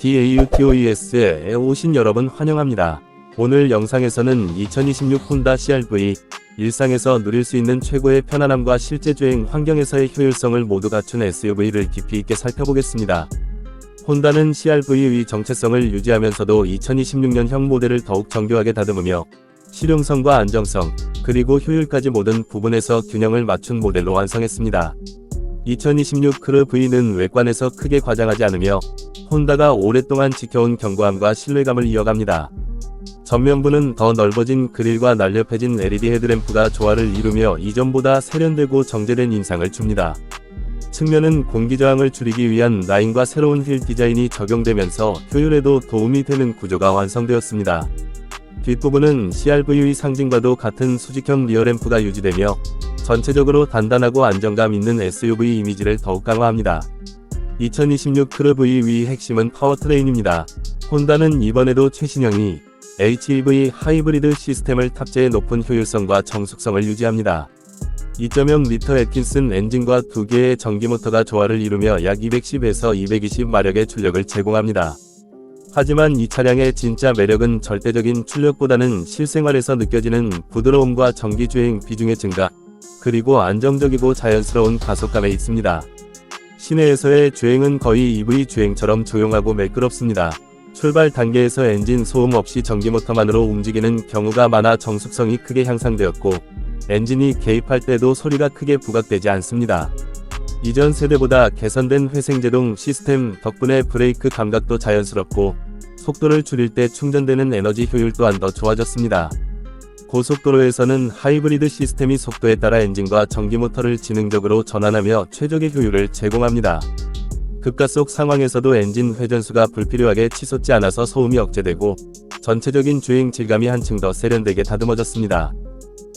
DAUTOES에 오신 여러분 환영합니다. 오늘 영상에서는 2026 혼다 CRV 일상에서 누릴 수 있는 최고의 편안함과 실제 주행 환경에서의 효율성을 모두 갖춘 SUV를 깊이 있게 살펴보겠습니다. 혼다는 CRV의 정체성을 유지하면서도 2026년형 모델을 더욱 정교하게 다듬으며 실용성과 안정성, 그리고 효율까지 모든 부분에서 균형을 맞춘 모델로 완성했습니다. 2026 크르 V는 외관에서 크게 과장하지 않으며 혼다가 오랫동안 지켜온 견고함과 신뢰감을 이어갑니다. 전면부는 더 넓어진 그릴과 날렵해진 LED 헤드램프가 조화를 이루며 이전보다 세련되고 정제된 인상을 줍니다. 측면은 공기저항을 줄이기 위한 라인과 새로운 휠 디자인이 적용되면서 효율에도 도움이 되는 구조가 완성되었습니다. 뒷부분은 CRV의 상징과도 같은 수직형 리어램프가 유지되며 전체적으로 단단하고 안정감 있는 SUV 이미지를 더욱 강화합니다. 2026 크르 V의 핵심은 파워트레인입니다. 혼다는 이번에도 최신형이 HEV 하이브리드 시스템을 탑재해 높은 효율성과 정숙성을 유지합니다. 2.0L 애킨슨 엔진과 두 개의 전기 모터가 조화를 이루며 약 210에서 220 마력의 출력을 제공합니다. 하지만 이 차량의 진짜 매력은 절대적인 출력보다는 실생활에서 느껴지는 부드러움과 전기 주행 비중의 증가, 그리고 안정적이고 자연스러운 가속감에 있습니다. 시내에서의 주행은 거의 EV 주행처럼 조용하고 매끄럽습니다. 출발 단계에서 엔진 소음 없이 전기 모터만으로 움직이는 경우가 많아 정숙성이 크게 향상되었고, 엔진이 개입할 때도 소리가 크게 부각되지 않습니다. 이전 세대보다 개선된 회생제동 시스템 덕분에 브레이크 감각도 자연스럽고, 속도를 줄일 때 충전되는 에너지 효율 또한 더 좋아졌습니다. 고속도로에서는 하이브리드 시스템이 속도에 따라 엔진과 전기 모터를 지능적으로 전환하며 최적의 효율을 제공합니다. 급가속 상황에서도 엔진 회전수가 불필요하게 치솟지 않아서 소음이 억제되고 전체적인 주행 질감이 한층 더 세련되게 다듬어졌습니다.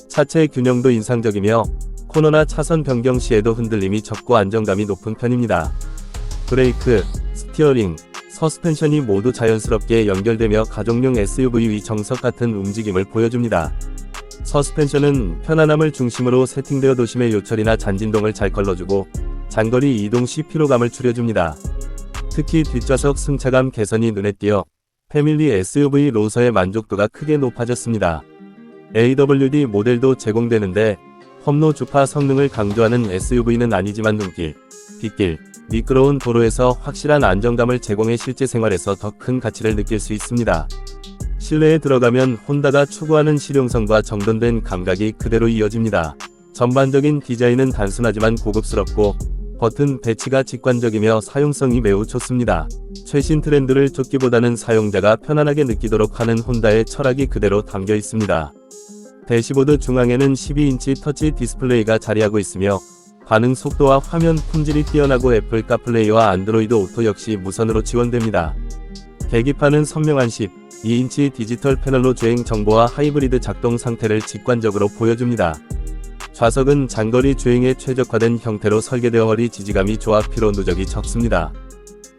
차체 균형도 인상적이며 코너나 차선 변경 시에도 흔들림이 적고 안정감이 높은 편입니다. 브레이크, 스티어링, 서스펜션이 모두 자연스럽게 연결되며 가족용 SUV의 정석 같은 움직임을 보여줍니다. 서스펜션은 편안함을 중심으로 세팅되어 도심의 요철이나 잔진동을 잘 걸러주고 장거리 이동 시 피로감을 줄여줍니다. 특히 뒷좌석 승차감 개선이 눈에 띄어 패밀리 SUV 로서의 만족도가 크게 높아졌습니다. AWD 모델도 제공되는데 험로 주파 성능을 강조하는 SUV는 아니지만 눈길, 빗길, 미끄러운 도로에서 확실한 안정감을 제공해 실제 생활에서 더 큰 가치를 느낄 수 있습니다. 실내에 들어가면 혼다가 추구하는 실용성과 정돈된 감각이 그대로 이어집니다. 전반적인 디자인은 단순하지만 고급스럽고 버튼 배치가 직관적이며 사용성이 매우 좋습니다. 최신 트렌드를 쫓기보다는 사용자가 편안하게 느끼도록 하는 혼다의 철학이 그대로 담겨 있습니다. 대시보드 중앙에는 12인치 터치 디스플레이가 자리하고 있으며 반응 속도와 화면 품질이 뛰어나고 애플 카플레이와 안드로이드 오토 역시 무선으로 지원됩니다. 계기판은 선명한 12인치 디지털 패널로 주행 정보와 하이브리드 작동 상태를 직관적으로 보여줍니다. 좌석은 장거리 주행에 최적화된 형태로 설계되어 허리 지지감이 좋아 피로 누적이 적습니다.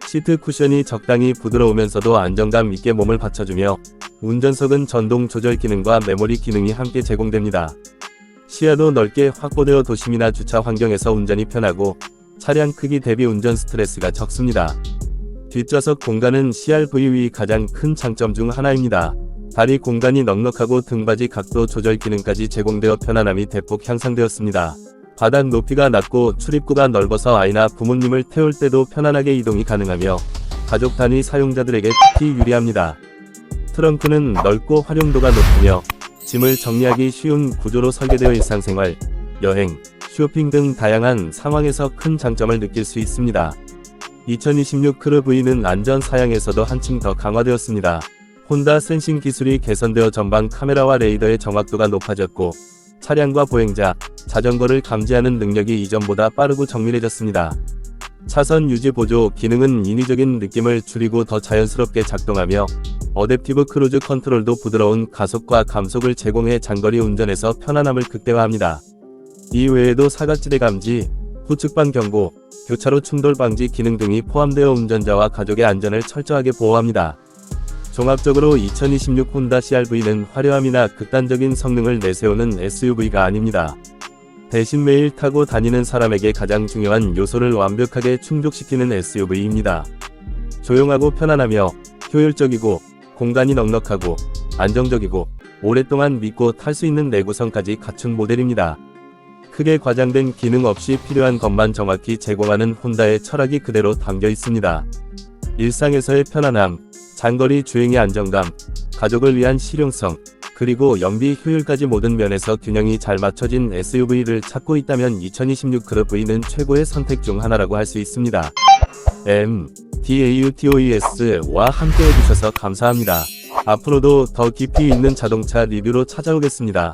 시트 쿠션이 적당히 부드러우면서도 안정감 있게 몸을 받쳐주며 운전석은 전동 조절 기능과 메모리 기능이 함께 제공됩니다. 시야도 넓게 확보되어 도심이나 주차 환경에서 운전이 편하고 차량 크기 대비 운전 스트레스가 적습니다. 뒷좌석 공간은 CRV의 가장 큰 장점 중 하나입니다. 다리 공간이 넉넉하고 등받이 각도 조절 기능까지 제공되어 편안함이 대폭 향상되었습니다. 바닥 높이가 낮고 출입구가 넓어서 아이나 부모님을 태울 때도 편안하게 이동이 가능하며 가족 단위 사용자들에게 특히 유리합니다. 트렁크는 넓고 활용도가 높으며 짐을 정리하기 쉬운 구조로 설계되어 일상생활, 여행, 쇼핑 등 다양한 상황에서 큰 장점을 느낄 수 있습니다. 2026 크르 V는 안전 사양에서도 한층 더 강화되었습니다. 혼다 센싱 기술이 개선되어 전방 카메라와 레이더의 정확도가 높아졌고 차량과 보행자, 자전거를 감지하는 능력이 이전보다 빠르고 정밀해졌습니다. 차선 유지 보조 기능은 인위적인 느낌을 줄이고 더 자연스럽게 작동하며 어댑티브 크루즈 컨트롤도 부드러운 가속과 감속을 제공해 장거리 운전에서 편안함을 극대화합니다. 이 외에도 사각지대 감지, 후측방 경고, 교차로 충돌 방지 기능 등이 포함되어 운전자와 가족의 안전을 철저하게 보호합니다. 종합적으로 2026 혼다 CRV는 화려함이나 극단적인 성능을 내세우는 SUV가 아닙니다. 대신 매일 타고 다니는 사람에게 가장 중요한 요소를 완벽하게 충족시키는 SUV입니다. 조용하고 편안하며 효율적이고 공간이 넉넉하고 안정적이고 오랫동안 믿고 탈 수 있는 내구성까지 갖춘 모델입니다. 크게 과장된 기능 없이 필요한 것만 정확히 제공하는 혼다의 철학이 그대로 담겨 있습니다. 일상에서의 편안함, 장거리 주행의 안정감, 가족을 위한 실용성, 그리고 연비 효율까지 모든 면에서 균형이 잘 맞춰진 SUV를 찾고 있다면 2026 그룹 V는 최고의 선택 중 하나라고 할 수 있습니다. M, DAUTOES와 함께 해주셔서 감사합니다. 앞으로도 더 깊이 있는 자동차 리뷰로 찾아오겠습니다.